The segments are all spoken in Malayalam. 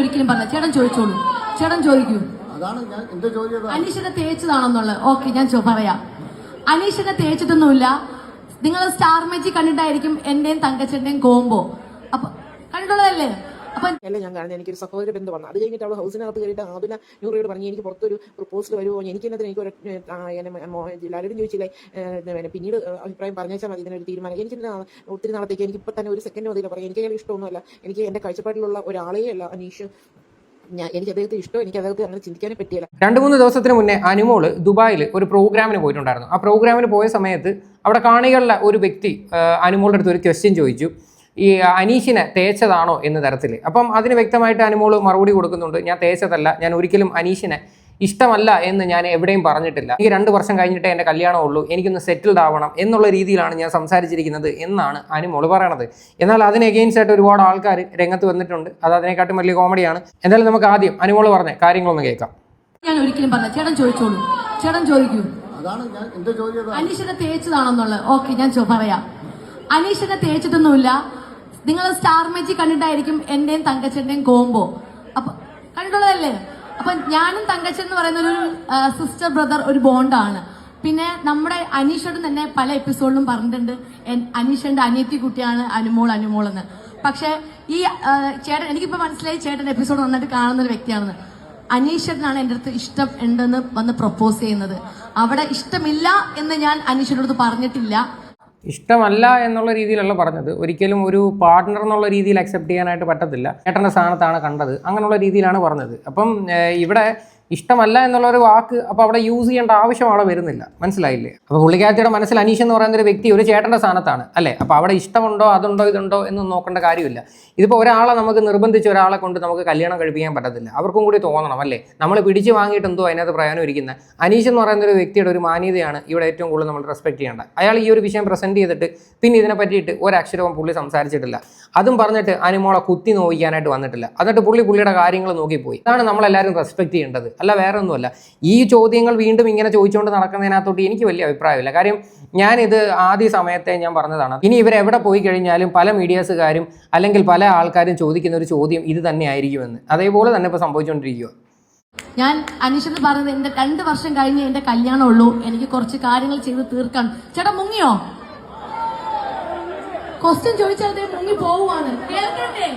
ഒരിക്കലും പറഞ്ഞ ചേട്ടൻ ചോദിച്ചോളൂ. ചേട്ടൻ ചോദിക്കൂ. അതാണ് ഞാൻ എന്റെ അനീഷിനെ തേച്ചതാണെന്നുള്ളത്. ഓക്കെ ഞാൻ ചോ- പറയാം. അനീഷിനെ തേച്ചിട്ടൊന്നുമില്ല. നിങ്ങൾ സ്റ്റാർ മേജി കണ്ടിട്ടായിരിക്കും എന്റെയും തങ്കച്ചന്റെയും കോംബോ. അപ്പൊ കണ്ടിട്ടുള്ളതല്ലേ? അപ്പൊ അല്ല ഞാൻ കാരണം എനിക്കൊരു സഹോദര ബന്ധം വന്നു. അത് കഴിഞ്ഞിട്ട് അവൾ ഹൗസിനകത്ത് കയറിയിട്ട് ആദില നൂറിയോട് പറഞ്ഞു എനിക്ക് പുറത്തൊരു പ്രപ്പോസൽ വരുമോ എനിക്ക് എന്നതിന് എനിക്ക് ഒരു മോ- ചോദിച്ചില്ലേ? പിന്നെ പിന്നീട് അഭിപ്രായം പറഞ്ഞാൽ മതി ഇതിനൊരു തീരുമാനം. എനിക്ക് ഒത്തിരി നാളത്തേക്ക് എനിക്ക് ഇപ്പം തന്നെ ഒരു സെക്കൻഡ് മതിയില്ല പറയാം എനിക്ക് അയാൾ ഇഷ്ടമൊന്നുമല്ല. എനിക്ക് എന്റെ കാഴ്ചപ്പാടിലുള്ള ഒരാളേ അല്ല അനീഷ്. ഞാൻ എനിക്ക് അദ്ദേഹത്തെ ഇഷ്ടം. എനിക്ക് അദ്ദേഹത്തെ അങ്ങനെ ചിന്തിക്കാനേ പറ്റിയില്ല. രണ്ട് മൂന്ന് ദിവസത്തിന് മുന്നേ അനുമോൾ ദുബായിൽ ഒരു പ്രോഗ്രാമിന് പോയിട്ടുണ്ടായിരുന്നു. ആ പ്രോഗ്രാമിന് പോയ സമയത്ത് അവിടെ കാണികളിലെ ഒരു വ്യക്തി അനുമോളുടെ അടുത്ത് ഒരു ക്വസ്റ്റ്യൻ ചോദിച്ചു. ഈ അനീഷിനെ തേച്ചതാണോ എന്ന തരത്തിൽ. അപ്പം അതിന് വ്യക്തമായിട്ട് അനുമോൾ മറുപടി കൊടുക്കുന്നുണ്ട്. ഞാൻ തേച്ചതല്ല ഞാൻ ഒരിക്കലും അനീഷിനെ ഇഷ്ടമല്ല എന്ന് ഞാൻ എവിടെയും പറഞ്ഞിട്ടില്ല. എനിക്ക് രണ്ട് വർഷം കഴിഞ്ഞിട്ടേ എന്റെ കല്യാണം ഉള്ളൂ എനിക്കൊന്ന് സെറ്റിൽഡ് ആവണം എന്നുള്ള രീതിയിലാണ് ഞാൻ സംസാരിച്ചിരിക്കുന്നത് എന്നാണ് അനുമോൾ പറയണത്. എന്നാൽ അതിന് എഗെയിൻസ്റ്റ് ആയിട്ട് ഒരുപാട് ആൾക്കാർ രംഗത്ത് വന്നിട്ടുണ്ട്. അത് അതിനെക്കാട്ടും വലിയ കോമഡിയാണ്. എന്തായാലും നമുക്ക് ആദ്യം അനുമോൾ പറഞ്ഞ കാര്യങ്ങളൊന്ന് കേൾക്കാം. ഞാൻ ഒരിക്കലും പറഞ്ഞ ചേട്ടൻ ചോദിച്ചോളൂ. ചേട്ടൻ ചോദിക്കൂ. അതാണ് ഞാൻ എന്റെ ജോലി അതാണ്. അനീഷിനെ തേച്ചതാണെന്നുള്ളത്. ഓക്കെ ഞാൻ പറയാം. അനീഷിനെ തേച്ചിട്ടൊന്നുമില്ല. നിങ്ങൾ സ്റ്റാർ മേജി കണ്ടിട്ടായിരിക്കും എന്റെയും തങ്കച്ചന്റെയും കോംബോ അപ്പൊ കണ്ടിട്ടുള്ളതല്ലേ അപ്പൊ ഞാനും തങ്കച്ചൻ എന്ന് പറയുന്ന ഒരു സിസ്റ്റർ ബ്രദർ ഒരു ബോണ്ടാണ് പിന്നെ നമ്മുടെ അനീഷോടും തന്നെ പല എപ്പിസോഡിലും പറഞ്ഞിട്ടുണ്ട്. അനീഷന്റെ അനിയത്തി കുട്ടിയാണ് അനുമോൾ അനുമോൾ എന്ന്. പക്ഷെ ഈ ചേട്ടൻ എനിക്കിപ്പോ മനസ്സിലായി ചേട്ടൻ എപ്പിസോഡ് വന്നിട്ട് കാണുന്ന ഒരു വ്യക്തിയാണെന്ന്. അനീഷനാണ് എന്റെ അടുത്ത് ഇഷ്ടം ഉണ്ടെന്ന് വന്ന് പ്രപ്പോസ് ചെയ്യുന്നത്. അവിടെ ഇഷ്ടമില്ല എന്ന് ഞാൻ അനീഷിന്റെ അടുത്ത് പറഞ്ഞിട്ടില്ല. ഇഷ്ടമല്ല എന്നുള്ള രീതിയിലല്ല പറഞ്ഞത്. ഒരിക്കലും ഒരു പാർട്ട്ണർ എന്നുള്ള രീതിയിൽ അക്സെപ്റ്റ് ചെയ്യാനായിട്ട് പറ്റത്തില്ല. ഏട്ടന്റെ സ്ഥാനത്താണ് കണ്ടത്. അങ്ങനെയുള്ള രീതിയിലാണ് പറഞ്ഞത്. അപ്പം ഇവിടെ ഇഷ്ടമല്ല എന്നുള്ള ഒരു വാക്ക് അപ്പോൾ അവിടെ യൂസ് ചെയ്യേണ്ട ആവശ്യം അവിടെ വരുന്നില്ല. മനസ്സിലായില്ലേ? അപ്പോൾ പുള്ളിക്കാരത്തിയുടെ മനസ്സിൽ അനീഷ് എന്ന് പറയുന്ന ഒരു വ്യക്തി ഒരു ചേട്ടന്റെ സ്ഥാനത്താണ് അല്ലേ? അപ്പോൾ അവിടെ ഇഷ്ടമുണ്ടോ അതുണ്ടോ ഇതുണ്ടോ എന്ന് നോക്കേണ്ട കാര്യമില്ല. ഇതിപ്പോൾ ഒരാളെ നമുക്ക് നിർബന്ധിച്ച് ഒരാളെ കൊണ്ട് നമുക്ക് കല്യാണം കഴിപ്പിക്കാൻ പറ്റത്തില്ല. അവർക്കും കൂടി തോന്നണം അല്ലേ? നമ്മൾ പിടിച്ച് വാങ്ങിയിട്ട് എന്തോ അതിനകത്ത് പ്രയോജനം ഇരിക്കുന്നത് അനീഷ് എന്ന് പറയുന്ന ഒരു വ്യക്തിയുടെ ഒരു മാന്യതയാണ് ഇവിടെ ഏറ്റവും കൂടുതൽ നമ്മൾ റെസ്പെക്ട് ചെയ്യേണ്ടത്. അയാൾ ഈ ഒരു വിഷയം പ്രസന്റ് ചെയ്തിട്ട് പിന്നെ ഇതിനെ പറ്റിയിട്ട് ഒരക്ഷരവും പുള്ളി സംസാരിച്ചിട്ടില്ല. അതും പറഞ്ഞിട്ട് അനുമോളെ കുത്തി നോവിക്കാനായിട്ട് വന്നിട്ടില്ല. എന്നിട്ട് പുള്ളി പുള്ളിയുടെ കാര്യങ്ങൾ നോക്കിപ്പോയി. അതാണ് നമ്മളെല്ലാവരും റെസ്പെക്ട് ചെയ്യേണ്ടത്. അല്ല വേറെ ഒന്നുമല്ല ഈ ചോദ്യങ്ങൾ വീണ്ടും ഇങ്ങനെ ചോദിച്ചുകൊണ്ട് നടക്കുന്നതിനകത്തോട്ട് എനിക്ക് വലിയ അഭിപ്രായമില്ല. കാര്യം ഞാനിത് ആദ്യ സമയത്തെ ഞാൻ പറഞ്ഞതാണ്. ഇനി ഇവരെവിടെ പോയി കഴിഞ്ഞാലും പല മീഡിയാസുകാരും അല്ലെങ്കിൽ പല ആൾക്കാരും ചോദിക്കുന്ന ഒരു ചോദ്യം ഇത് തന്നെ ആയിരിക്കുമെന്ന്. അതേപോലെ തന്നെ ഇപ്പോൾ സംഭവിച്ചുകൊണ്ടിരിക്കുക ഞാൻ അനീഷെന്ന് പറഞ്ഞത് എന്റെ രണ്ട് വർഷം കഴിഞ്ഞ് എന്റെ കല്യാണം ഉള്ളൂ എനിക്ക് കുറച്ച് കാര്യങ്ങൾ ചെയ്ത് തീർക്കാൻ ചേട്ടാ മുങ്ങിയോ? ക്വസ്റ്റ്യൻ ചോദിച്ചാൽ മുങ്ങി പോവുകയാണ് കേൾക്കണ്ടേ?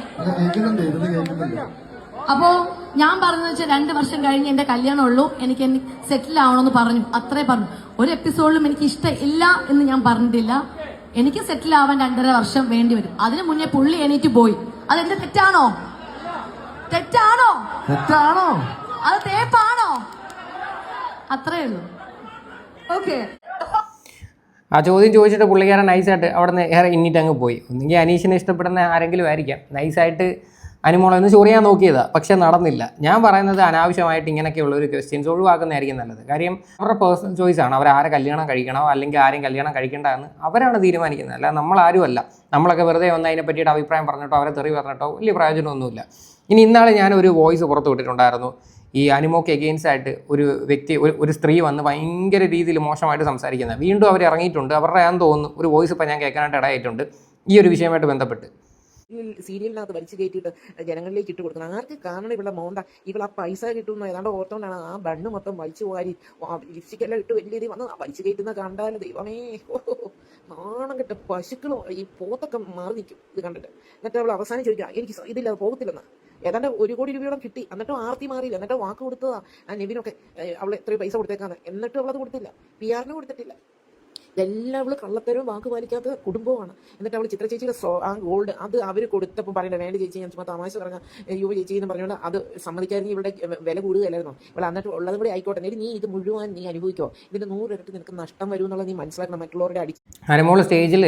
അപ്പോ ഞാൻ പറഞ്ഞു വെച്ചാൽ രണ്ട് വർഷം കഴിഞ്ഞ് എന്റെ കല്യാണം ഉള്ളൂ. എനിക്ക് സെറ്റിൽ ആവണമെന്ന് പറഞ്ഞു. അത്രേ പറഞ്ഞു. ഒരു എപ്പിസോഡിലും എനിക്ക് ഇഷ്ടമില്ല ഇല്ല എന്ന് ഞാൻ പറഞ്ഞിട്ടില്ല. എനിക്ക് സെറ്റിൽ ആവാൻ രണ്ടര വർഷം വേണ്ടി വരും. അതിനു മുന്നേ പുള്ളി എണീറ്റ് പോയി. അതെന്റെ തെറ്റാണോ? തെറ്റാണോ? തെറ്റാണോ? അത് തേപ്പാണോ? അത്രേ ഉള്ളൂ. ഓക്കെ ആ ചോദ്യം ചോദിച്ചിട്ട് പുള്ളിക്കാരൻ നൈസായിട്ട് അവിടെ നിന്ന് ഏറെ ഇന്നിട്ട് അങ്ങ് പോയി. ഒന്നുകിൽ അനീഷിനെ ഇഷ്ടപ്പെടുന്ന ആരെങ്കിലും ആയിരിക്കാം. നൈസായിട്ട് അനുമോളെ ഒന്ന് ചൊറിയാൻ നോക്കിയതാ. പക്ഷെ നടന്നില്ല. ഞാൻ പറയുന്നത് അനാവശ്യമായിട്ട് ഇങ്ങനെയൊക്കെയുള്ള ഒരു ക്വസ്റ്റ്യൻസ് ഒഴിവാക്കുന്നതായിരിക്കും നല്ലത്. കാര്യം അവരുടെ പേഴ്സണൽ ചോയ്സ് ആണ്. അവർ ആരെ കല്യാണം കഴിക്കണോ അല്ലെങ്കിൽ ആരെയും കല്യാണം കഴിക്കേണ്ട എന്ന് അവരാണ് തീരുമാനിക്കുന്നത്. അല്ല നമ്മളാരും അല്ല. നമ്മളൊക്കെ വെറുതെ ഒന്ന് അതിനെ പറ്റിയിട്ട് അഭിപ്രായം പറഞ്ഞിട്ടോ അവരെ തെറി പറഞ്ഞിട്ടോ വലിയ പ്രയോജനമൊന്നുമില്ല. ഇനി ഇന്നാളെ ഞാൻ ഒരു വോയിസ് പുറത്ത് വിട്ടിട്ടുണ്ടായിരുന്നു. ഈ അനിമോക്ക് എഗെയിൻസ്റ്റ് ആയിട്ട് ഒരു വ്യക്തി ഒരു ഒരു സ്ത്രീ വന്ന് ഭയങ്കര രീതിയിൽ മോശമായിട്ട് സംസാരിക്കുന്നത്. വീണ്ടും അവർ ഇറങ്ങിയിട്ടുണ്ട്. അവരുടെ ഞാൻ തോന്നുന്നു. ഒരു വോയിസ് ഇപ്പം ഞാൻ കേൾക്കാനായിട്ട് ഇടയായിട്ടുണ്ട്. ഈ ഒരു വിഷയമായിട്ട് ബന്ധപ്പെട്ട്. സീരിയലിനകത്ത് വലിച്ചു കയറ്റിയിട്ട് ജനങ്ങളിലേക്ക് ഇട്ട് കൊടുക്കണം. ആർക്ക് കാരണം ഇവിടെ മോണ്ട? ഇവിടെ ആ പൈസ കിട്ടുന്ന? ഏതാണ്ട് ഓർത്തോണ്ടാണ് ആ ബണ്ണ് മൊത്തം വലിച്ചു വാരി ലിപ്സ്റ്റിക്കെല്ലാം ഇട്ട് വലിയ രീതി വന്ന് വലിച്ചു കയറ്റുന്ന കണ്ടാലും ദൈവമേ നാണം കെട്ട പശുക്കളും ഈ പോത്തൊക്കെ മാറി നിൽക്കും ഇത് കണ്ടിട്ട്. എന്നിട്ട് അവൾ അവസാനം ചോദിക്കുക എനിക്ക് ഇതില്ല പോകത്തില്ലെന്ന്? ഏതാണ്ട് ഒരു കോടി രൂപയോളം കിട്ടി. എന്നിട്ടും ആർത്തി മാറിയില്ല. എന്നിട്ട് വാക്ക് കൊടുത്തതാ ആ നെവിനൊക്കെ അവൾ എത്രയും പൈസ കൊടുത്തേക്കാന്ന്. എന്നിട്ടും അവളത് കൊടുത്തില്ല. പി ആറിന് കൊടുത്തിട്ടില്ല. ഇതെല്ലാം അവൾ കള്ളത്തരവും വാക്ക് പാലിക്കാത്ത കുടുംബമാണ് എന്നിട്ട് അവൾ ചിത്ര ചേച്ചിയുടെ ആ ഗോൾഡ് അത് അവർ കൊടുത്തപ്പോൾ പറയണ്ട വേണ്ട ചേച്ചി ഞാൻ ചുമ്മാ തമാശ പറഞ്ഞ യുവ ചേച്ചി എന്ന് പറഞ്ഞുകൊണ്ട് അത് സമ്മതിക്കാതെങ്കിൽ ഇവിടെ വില കൂടുതലായിരുന്നു. ഇവിടെ എന്നിട്ട് ഉള്ളതും കൂടി ആയിക്കോട്ടെ. നീ ഇത് മുഴുവൻ നീ അനുഭവിക്കോ. ഇതിന്റെ നൂറിരട്ടി നിനക്ക് നഷ്ടം വരും എന്നുള്ളത് നീ മനസ്സിലാക്കണം. മറ്റുള്ളവരുടെ അടി അനുമോൾ സ്റ്റേജിൽ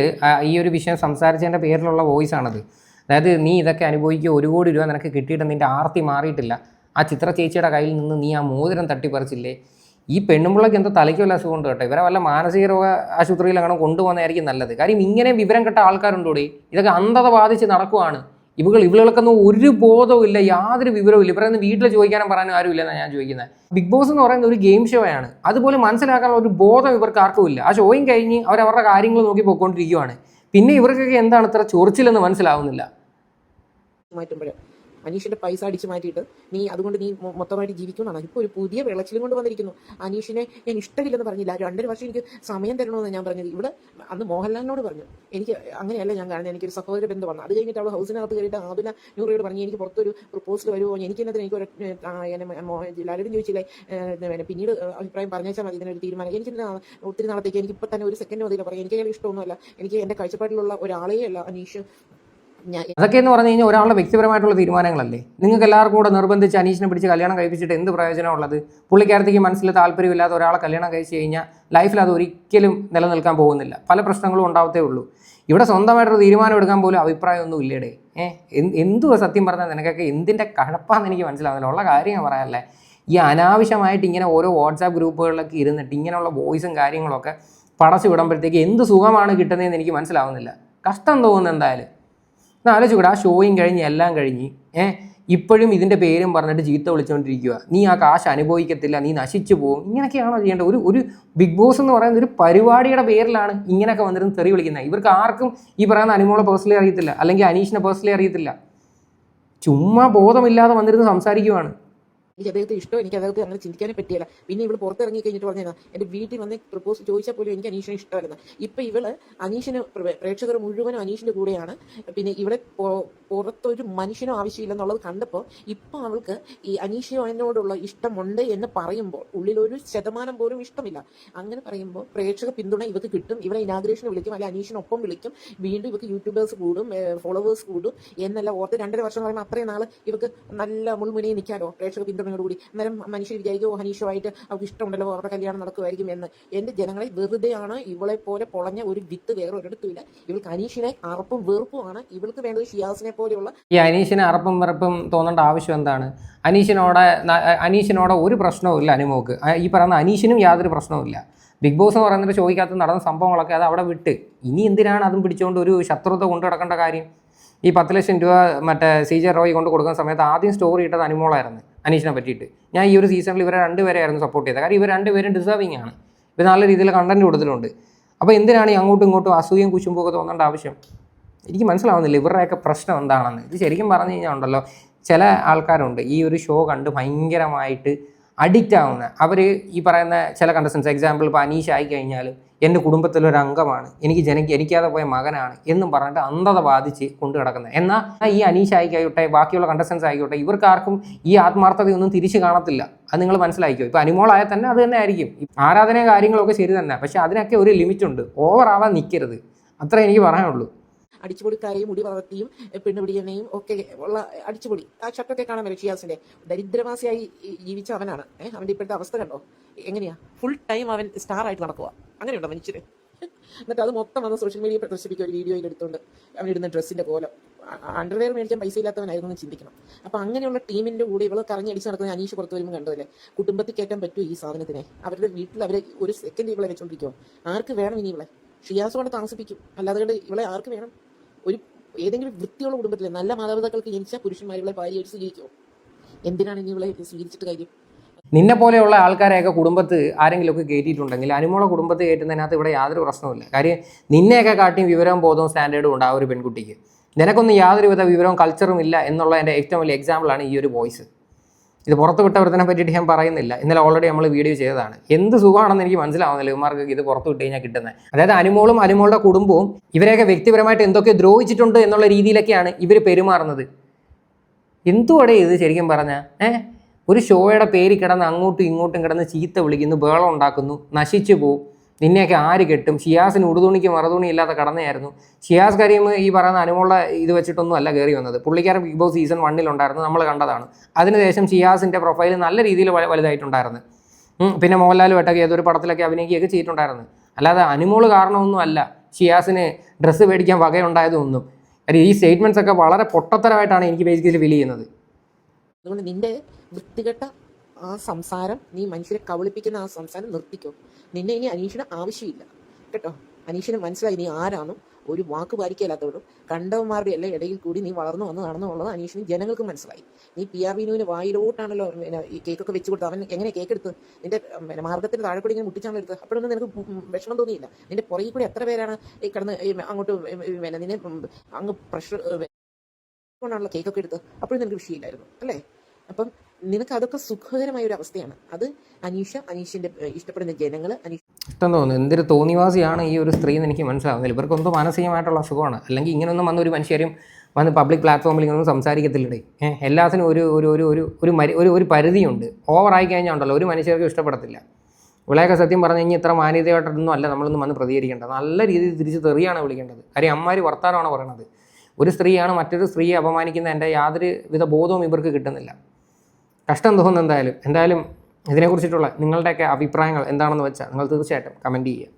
ഈ ഒരു വിഷയം സംസാരിച്ചതിന്റെ പേരിലുള്ള വോയിസ് ആണത് അതായത് നീ ഇതൊക്കെ അനുഭവിക്കുക ഒരു കോടി രൂപ നിനക്ക് കിട്ടിയിട്ട് നിന്റെ ആർത്തി മാറിയിട്ടില്ല. ആ ചിത്ര ചേച്ചിയുടെ കയ്യിൽ നിന്ന് നീ ആ മോതിരം തട്ടിപ്പറിച്ചില്ലേ? ഈ പെണ്ണുമ്പിള്ളക്ക് എന്തോ തലയ്ക്ക് വല്ല അസുഖമുണ്ട് കേട്ടോ. ഇവരെ വല്ല മാനസിക രോഗ ആശുപത്രിയിൽ അങ്ങനെ കൊണ്ടുപോകുന്നതായിരിക്കും നല്ലത്. കാര്യം ഇങ്ങനെ വിവരം കെട്ട ആൾക്കാരുണ്ടോടെ? ഇതൊക്കെ അന്ധത ബാധിച്ച് നടക്കുവാണ്. ഇവകൾ ഇവളുകൾക്കൊന്നും ഒരു ബോധവും ഇല്ല യാതൊരു വിവരവും ഇല്ല. ഇവരൊന്നും വീട്ടിൽ ചോദിക്കാനും പറയാനും ആരും ഇല്ലെന്നാണ് ഞാൻ ചോദിക്കുന്നത് ബിഗ് ബോസ് എന്ന് പറയുന്നത് ഒരു ഗെയിം ഷോ ആണ്. അതുപോലെ മനസ്സിലാക്കാനുള്ള ഒരു ബോധം ഇവർക്ക് ആർക്കും ഇല്ല. ആ ഷോയും കഴിഞ്ഞ് അവർ അവരുടെ കാര്യങ്ങൾ നോക്കി പോയിക്കൊണ്ടിരിക്കുവാണ്. പിന്നെ ഇവർക്കൊക്കെ എന്താണ് ഇത്ര ചൊറിച്ചിലെന്ന് മനസ്സിലാവുന്നില്ല. അനീഷിന്റെ പൈസ അടിച്ചു മാറ്റിയിട്ട് നീ അതുകൊണ്ട് നീ മൊത്തമായിട്ട് ജീവിക്കുമെന്നാണ്. ഇപ്പോൾ ഒരു പുതിയ വിളച്ചിലും കൊണ്ട് വന്നിരിക്കുന്നു. അനീഷിനെ ഞാൻ ഇഷ്ടമില്ലെന്ന് പറഞ്ഞില്ല. രണ്ടര വർഷം എനിക്ക് സമയം തരണമെന്ന് ഞാൻ പറഞ്ഞത്. ഇവിടെ അന്ന് മോഹൻലാലിനോട് പറഞ്ഞു. എനിക്ക് അങ്ങനെയല്ല ഞാൻ കാണുന്നത്. എനിക്കൊരു സഹോദര ബന്ധമാണ് അത് കഴിഞ്ഞിട്ട് അവൾ ഹൗസിനകത്ത് കയറിയിട്ട് ആദില നൂറിയോട് പറഞ്ഞു എനിക്ക് പുറത്തൊരു പ്രപ്പോസൽ വരുമോ? എനിക്ക് എന്നതിന് എനിക്ക് ഒരു ലാലേട്ടൻ ചോദിച്ചില്ലേ? പിന്നെ പിന്നീട് അഭിപ്രായം പറഞ്ഞാൽ മതി. ഇതിനൊരു തീരുമാനം. എനിക്ക് ഒത്തിരി നാളത്തേക്ക് എനിക്ക് ഇപ്പം തന്നെ ഒരു സെക്കൻഡ് മതിയില്ല പറയാം എനിക്ക് അയാൾ ഇഷ്ടമൊന്നുമല്ല. എനിക്ക് എന്റെ കാഴ്ചപ്പാടിലുള്ള ഒരാളേ അല്ല അനീഷ്. അതൊക്കെ എന്ന് പറഞ്ഞു കഴിഞ്ഞാൽ ഒരാളുടെ വ്യക്തിപരമായിട്ടുള്ള തീരുമാനങ്ങളല്ലേ? നിങ്ങൾക്ക് എല്ലാവർക്കും കൂടെ നിർബന്ധിച്ച് അനീഷിനെ പിടിച്ച് കല്യാണം കഴിപ്പിച്ചിട്ട് എന്ത് പ്രയോജനമുള്ളത് പുള്ളിക്കാരത്തേക്ക് മനസ്സിൽ താല്പര്യമില്ലാത്ത ഒരാളെ കല്യാണം കഴിച്ച് കഴിഞ്ഞാൽ ലൈഫിൽ അത് ഒരിക്കലും നിലനിൽക്കാൻ പോകുന്നില്ല. പല പ്രശ്നങ്ങളും ഉണ്ടാവത്തേ ഉള്ളൂ. ഇവിടെ സ്വന്തമായിട്ടൊരു തീരുമാനം എടുക്കാൻ പോലും അഭിപ്രായമൊന്നും ഇല്ലേടേ. ഏഹ് എന്തുവാ സത്യം പറഞ്ഞാൽ നിനക്കൊക്കെ എന്തിന്റെ കഴപ്പാന്ന് എനിക്ക് മനസ്സിലാവുന്നില്ല. ഉള്ള കാര്യം പറയാനല്ലേ. ഈ അനാവശ്യമായിട്ട് ഇങ്ങനെ ഓരോ വാട്സാപ്പ് ഗ്രൂപ്പുകളിലൊക്കെ ഇരുന്നിട്ട് ഇങ്ങനെയുള്ള വോയിസും കാര്യങ്ങളൊക്കെ പടച്ചു വിടുമ്പോഴത്തേക്ക് എന്ത് സുഖമാണ് കിട്ടുന്നതെന്ന് എനിക്ക് മനസ്സിലാവുന്നില്ല. കഷ്ടം തോന്നുന്നു എന്തായാലും. എന്നാൽ ആലോചിക്കൂടെ ആ ഷോയും കഴിഞ്ഞ് എല്ലാം കഴിഞ്ഞ് ഏഹ് ഇപ്പോഴും ഇതിന്റെ പേരും പറഞ്ഞിട്ട് ചീത്ത വിളിച്ചുകൊണ്ടിരിക്കുക നീ ആ കാശ് അനുഭവിക്കത്തില്ല നീ നശിച്ചു പോകും. ഇങ്ങനെയൊക്കെയാണോ ചെയ്യേണ്ടത്? ഒരു ഒരു ബിഗ് ബോസ് എന്ന് പറയുന്ന ഒരു പരിപാടിയുടെ പേരിലാണ് ഇങ്ങനെയൊക്കെ വന്നിരുന്ന് തെറി വിളിക്കുന്നത്. ഇവർക്ക് ആർക്കും ഈ പറയുന്ന അനുമോളെ പേഴ്സണലി അറിയത്തില്ല അല്ലെങ്കിൽ അനീഷിനെ പേഴ്സണലി അറിയത്തില്ല. ചുമ്മാ ബോധമില്ലാതെ വന്നിരുന്ന് സംസാരിക്കുവാണ്. എനിക്ക് അദ്ദേഹത്തെ ഇഷ്ടം എനിക്ക് അദ്ദേഹത്തെ അങ്ങനെ ചിന്തിക്കാനേ പറ്റിയില്ല. പിന്നെ ഇവൾ പുറത്തിറങ്ങി കഴിഞ്ഞിട്ട് പറഞ്ഞു എന്റെ വീട്ടിൽ വന്ന് പ്രപ്പോസ് ചോദിച്ചാൽ പോലും എനിക്ക് അനീഷിനെ ഇഷ്ടമല്ലെന്ന്. ഇപ്പൊ ഇവൾ അനീഷിന് പ്രേക്ഷകർ മുഴുവനും അനീഷിന്റെ കൂടെയാണ്. പിന്നെ ഇവിടെ പുറത്തൊരു മനുഷ്യനും ആവശ്യമില്ലെന്നുള്ളത് കണ്ടപ്പോൾ ഇപ്പൊ അവൾക്ക് ഈ അനീഷിനോടുള്ള ഇഷ്ടമുണ്ട് എന്ന് പറയുമ്പോൾ ഉള്ളിൽ ഒരു ശതമാനം പോലും ഇഷ്ടമില്ല. അങ്ങനെ പറയുമ്പോൾ പ്രേക്ഷക പിന്തുണ ഇവർക്ക് കിട്ടും ഇവരെ ഇനാഗ്രേഷൻ വിളിക്കും അല്ലെങ്കിൽ അനീഷിനൊപ്പം വിളിക്കും വീണ്ടും ഇവർക്ക് യൂട്യൂബേഴ്സ് കൂടും ഫോളോവേഴ്സ് കൂടും എന്നല്ല ഓർത്ത് രണ്ടര വർഷം പറയുമ്പോൾ അത്രയും നാൾ ഇവർക്ക് നല്ല മുൾമുനയിൽ നിൽക്കാനോ പ്രേക്ഷക പിന്തുണയോടുകൂടി അന്നേരം മനുഷ്യർ വിചാരിക്കും "ഓ, ഹനീഷുമായിട്ട് അവർക്ക് ഇഷ്ടമുണ്ടല്ലോ അവരുടെ കല്യാണം നടക്കുമായിരിക്കും എന്ന്. എന്റെ ജനങ്ങളെ വെറുതെയാണ് ഇവളെ പോലെ പൊളഞ്ഞ ഒരു വിത്ത് വേറെ ഒരിടത്തുമില്ല ഇവൾക്ക് അനീഷിനെ അറപ്പും വെറുപ്പുമാണ് ഇവൾക്ക് വേണ്ടത് ഷിയാസിനെ പോലെയുള്ള ഈ അനീഷിന് അറപ്പും വെറുപ്പും തോന്നേണ്ട ആവശ്യം എന്താണ്? അനീഷിനോടെ അനീഷിനോടെ ഒരു പ്രശ്നവും ഇല്ല അനുമോക്ക്. ഈ പറയുന്ന അനീഷിനും യാതൊരു പ്രശ്നവുമില്ല ബിഗ് ബോസ് എന്ന് പറയുന്നൊരു ഷോയ്ക്കകത്ത് നടന്ന സംഭവങ്ങളൊക്കെ അത് അവിടെ വിട്ട്. ഇനി എന്തിനാണ് അതും പിടിച്ചുകൊണ്ട് ഒരു ശത്രുത കൊണ്ടു കിടക്കേണ്ട കാര്യം? ഈ പത്ത് ലക്ഷം രൂപ മറ്റേ സി ജെ റോയ് കൊണ്ട് കൊടുക്കുന്ന സമയത്ത് ആദ്യം സ്റ്റോറി ഇട്ടത് അനുമോളായിരുന്നു. അനീഷിനെ പറ്റിയിട്ട്. ഞാൻ ഈ ഒരു സീസണിൽ ഇവരെ രണ്ടുപേരെയായിരുന്നു സപ്പോർട്ട് ചെയ്തത്. കാരണം ഇവർ രണ്ടുപേരും ഡിസേർവിംഗ് ആണ്. ഇവർ നല്ല രീതിയിൽ കണ്ടന്റ് കൊടുത്തിട്ടുണ്ട്. അപ്പോൾ എന്തിനാണ് ഈ അങ്ങോട്ടും ഇങ്ങോട്ടും അസൂയം കുശുമ്പും ഒക്കെ തോന്നേണ്ട ആവശ്യം? എനിക്ക് മനസ്സിലാവുന്നില്ല ഇവരുടെയൊക്കെ പ്രശ്നം എന്താണെന്ന്. ഇത് ശരിക്കും പറഞ്ഞു കഴിഞ്ഞാൽ ഉണ്ടല്ലോ ചില ആൾക്കാരുണ്ട് ഈ ഒരു ഷോ കണ്ട് ഭയങ്കരമായിട്ട് അഡിക്റ്റ് ആവുന്ന. അവർ ഈ പറയുന്ന ചില കണ്ടസ്റ്റൻസ് എക്സാമ്പിൾ ഇപ്പോൾ അനീഷ് ആയി കഴിഞ്ഞാൽ എന്റെ കുടുംബത്തിലൊരു അംഗമാണ്. എനിക്ക് ജനിക്ക് എനിക്കാതെ പോയ മകനാണ് എന്നും പറഞ്ഞിട്ട് അന്ധത ബാധിച്ച് കൊണ്ടു കിടക്കുന്നത് എന്നാൽ ഈ അനീഷ് ആയിക്കോട്ടെ ബാക്കിയുള്ള കണ്ടസ്റ്റൻസ് ആയിക്കോട്ടെ ഇവർക്കാർക്കും ഈ ആത്മാർത്ഥതയൊന്നും തിരിച്ചു കാണത്തില്ല. അത് നിങ്ങൾ മനസ്സിലാക്കിയോ ഇപ്പോൾ അനിമോളായാൽ തന്നെ അത് തന്നെ ആയിരിക്കും. ആരാധന കാര്യങ്ങളൊക്കെ ശരി തന്നെ. പക്ഷേ അതിനൊക്കെ ഒരു ലിമിറ്റുണ്ട് ഓവർ ആവാൻ നിൽക്കരുത് അത്ര എനിക്ക് പറയാനുള്ളൂ. അടിച്ചുപൊളിക്കാരെയും മുടി വളർത്തിയും പെണ്ണുപിടിയനെയും ഒക്കെ ഉള്ള അടിച്ചുപൊളി. ആ ഷർട്ടൊക്കെ കാണാൻ ഷിയാസിന്റെ. ദരിദ്രവാസിയായി ജീവിച്ച അവനാണ്. അവന്റെ ഇപ്പോഴത്തെ അവസ്ഥ കണ്ടോ? എങ്ങനെയാ? ഫുൾ ടൈം അവൻ സ്റ്റാർ ആയിട്ട് നടക്കുക അങ്ങനെയുണ്ടോ മനുഷ്യർ എന്നിട്ട് അത് മൊത്തം വന്ന് സോഷ്യൽ മീഡിയ പ്രദർശിപ്പിക്കുക ഒരു വീഡിയോയിൽ എടുത്തുകൊണ്ട് അവൻ ഇടുന്ന ഡ്രസ്സിന്റെ കോലം അണ്ടർവെയർ മേടിക്കാൻ പൈസ ഇല്ലാത്തവനായിരുന്നു എന്ന് ചിന്തിക്കണം. അപ്പൊ അങ്ങനെയുള്ള ടീമിന്റെ കൂടെ ഇവൾ കറങ്ങി അടിച്ച് നടക്കുന്ന അനീഷ് പുറത്ത് വരുമ്പോൾ കണ്ടതല്ലേ? കുടുംബത്തിൽ കയറ്റാൻ പറ്റുമോ ഈ സാധനത്തിനെ? അവരുടെ വീട്ടിൽ അവരെ ഒരു സെക്കൻഡ് ഇവളെ വെച്ചോണ്ടിരിക്കുമോ ആർക്ക് വേണം ഇനി ഇവളെ? ഷിയാസ് കൊണ്ട് താമസിപ്പിക്കും. അല്ലാതെ കണ്ട് ഇവളെ ആർക്ക് വേണം? ഒരു ഏതെങ്കിലും വൃത്തിയുള്ള കുടുംബത്തിലെ നല്ല മാതാപിതാക്കൾക്ക് ജനിച്ച പുരുഷന്മാർ ഇവളെ അടിച്ച് സ്വീകരിക്കുമോ എന്തിനാണ് ഇനി ഇവളെ സ്വീകരിച്ചിട്ട് കാര്യം? നിന്നെ പോലെയുള്ള ആൾക്കാരെയൊക്കെ കുടുംബത്ത് ആരെങ്കിലുമൊക്കെ കയറ്റിയിട്ടുണ്ടെങ്കിൽ അനുമോളെ കുടുംബത്ത് കയറ്റുന്നതിനകത്ത് ഇവിടെ യാതൊരു പ്രശ്നവുമില്ല. കാര്യം നിന്നെയൊക്കെ കാട്ടിയും വിവരവും ബോധവും സ്റ്റാൻഡേർഡും ഉണ്ട് ആ ഒരു പെൺകുട്ടിക്ക്. നിനക്കൊന്നും യാതൊരുവിധ വിവരവും കൾച്ചറും ഇല്ല എന്നുള്ള എന്നുള്ളതിന്റെ ഏറ്റവും വലിയ എക്സാമ്പിളാണ് ഈ ഒരു വോയിസ് ഇത് പുറത്ത് വിട്ടവർത്തിനെ പറ്റിയിട്ട് ഞാൻ പറയുന്നില്ല. ഇന്നലെ ഓൾറെഡി നമ്മൾ വീഡിയോ ചെയ്തതാണ്. എന്ത് സുഖമാണെന്ന് എനിക്ക് മനസ്സിലാവുന്നില്ല. ഇവന്മാർക്ക് ഇത് പുറത്ത് വിട്ട് കഴിഞ്ഞാൽ കിട്ടുന്നത്. അതായത് അനുമോളും അനുമോളുടെ കുടുംബവും ഇവരെയൊക്കെ വ്യക്തിപരമായിട്ട് എന്തൊക്കെ ദ്രോഹിച്ചിട്ടുണ്ട് എന്നുള്ള രീതിയിലൊക്കെയാണ് ഇവർ പെരുമാറുന്നത്. എന്തുവടെ ഇത് ശരിക്കും പറഞ്ഞാൽ ഏഹ് ഒരു ഷോയുടെ പേര് കിടന്ന് അങ്ങോട്ടും ഇങ്ങോട്ടും കിടന്ന് ചീത്ത വിളിക്കുന്നു ബേളം ഉണ്ടാക്കുന്നു നശിച്ചു പോവും. നിന്നെയൊക്കെ ആര് കെട്ടും? ഷിയാസിന് ഉടുതുണിക്ക് മറുതുണി ഇല്ലാത്ത കടന്നയായിരുന്നു. ഷിയാസ് കരീം ഈ പറയുന്ന അനുമുള്ള ഇത് വെച്ചിട്ടൊന്നും അല്ല കയറി വന്നത്. പുള്ളിക്കാരൻ ബിഗ് ബോസ് സീസൺ വണ്ണിലുണ്ടായിരുന്നു നമ്മൾ കണ്ടതാണ്. അതിനുശേഷം ഷിയാസിന്റെ പ്രൊഫൈൽ നല്ല രീതിയിൽ വലുതായിട്ടുണ്ടായിരുന്നു. പിന്നെ മോഹൻലാലുമായിട്ടൊക്കെ ഏതൊരു പടത്തിലൊക്കെ അഭിനയിക്കുകയൊക്കെ ചെയ്തിട്ടുണ്ടായിരുന്നു. അല്ലാതെ അനുമോൾ കാരണമൊന്നും അല്ല ഷിയാസിന് ഡ്രസ്സ് മേടിക്കാൻ വകയുണ്ടായതൊന്നും കാര്യം ഈ സ്റ്റേറ്റ്മെന്റ്സ് ഒക്കെ വളരെ പൊട്ടത്തരമായിട്ടാണ് എനിക്ക് ബേസിക്കലി ഫീൽ ചെയ്യുന്നത്. അതുകൊണ്ട് നിന്റെ വൃത്തികെട്ട ആ സംസാരം നീ മനുഷ്യരെ കവളിപ്പിക്കുന്ന ആ സംസാരം നിർത്തിക്കോ. നിന്നെ ഇനി അനീഷിന് ആവശ്യമില്ല. കേട്ടോ? അനീഷിന് മനസ്സിലായി നീ ആരാണോ? ഒരു വാക്ക് പാലിക്കല്ലാത്തവരും കണ്ടവന്മാരുടെ എല്ലാം ഇടയിൽ കൂടി നീ വളർന്നു വന്നതാണെന്നുള്ളത് അനീഷിന് ജനങ്ങൾക്ക് മനസ്സിലായി. നീ പി ആർ വിനുവിന് വായിലോട്ടാണല്ലോ ഈ കേക്കൊക്കെ വെച്ച് കൊടുത്തത്. അവൻ എങ്ങനെ കേക്ക് എടുത്ത് നിന്റെ മാർഗത്തിന് താഴെ കൂടി ഇങ്ങനെ മുട്ടിച്ചാണ് എടുത്ത് അപ്പോഴൊന്നും നിനക്ക് വിഷമം തോന്നിയില്ല? നിന്റെ പുറകിൽ കൂടി എത്ര പേരാണ് കിടന്ന് അങ്ങോട്ട് നിന്നെ അങ്ങ് പ്രഷർ കൊണ്ടാണല്ലോ കേക്കൊക്കെ എടുത്ത് അപ്പോഴും നിനക്ക് വിഷയമില്ലായിരുന്നു അല്ലേ? അപ്പം നിനക്ക് അതൊക്കെ സുഖകരമായ ഒരു അവസ്ഥയാണ് അത് അനീഷ അനീഷിന്റെ ഇഷ്ടപ്പെടുന്ന ജനങ്ങൾ ഇഷ്ടം തോന്നുന്നു. എന്തൊരു തോന്നിവാസിയാണ് ഈ ഒരു സ്ത്രീ എന്ന് എനിക്ക് മനസ്സിലാവുന്നില്ല. ഇവർക്കൊന്നും മാനസികമായിട്ടുള്ള അസുഖമാണ്. അല്ലെങ്കിൽ ഇങ്ങനെയൊന്നും വന്ന ഒരു മനുഷ്യരും വന്ന് പബ്ലിക് പ്ലാറ്റ്ഫോമിൽ ഇങ്ങനൊന്നും സംസാരിക്കത്തില്ലേ എല്ലാത്തിനും ഒരു ഒരു ഒരു ഒരു ഒരു മരി ഒരു ഒരു പരിധിയുണ്ട്. ഓവറായി കഴിഞ്ഞാൽ ഉണ്ടല്ലോ. ഒരു മനുഷ്യർക്കും ഇഷ്ടപ്പെടത്തില്ല. ഇവിടെയൊക്കെ സത്യം പറഞ്ഞു കഴിഞ്ഞാൽ ഇത്ര മാന്യതയായിട്ടൊന്നും അല്ല നമ്മളൊന്നും വന്ന് പ്രതികരിക്കേണ്ടത്. നല്ല രീതിയിൽ തിരിച്ച് തെറിയാണ് വിളിക്കേണ്ടത്. കാര്യം അമ്മമാർ വർത്താനമാണ് പറയണത്? ഒരു സ്ത്രീയാണ് മറ്റൊരു സ്ത്രീയെ അപമാനിക്കുന്നതിന്റെ യാതൊരു വിധ ബോധവും ഇവർക്ക് കിട്ടുന്നില്ല. കഷ്ടം തോന്നുന്നു എന്തായാലും. എന്തായാലും ഇതിനെക്കുറിച്ചിട്ടുള്ള നിങ്ങളുടെയൊക്കെ അഭിപ്രായങ്ങൾ എന്താണെന്ന് വെച്ചാൽ നിങ്ങൾ തീർച്ചയായിട്ടും കമന്റ് ചെയ്യുക.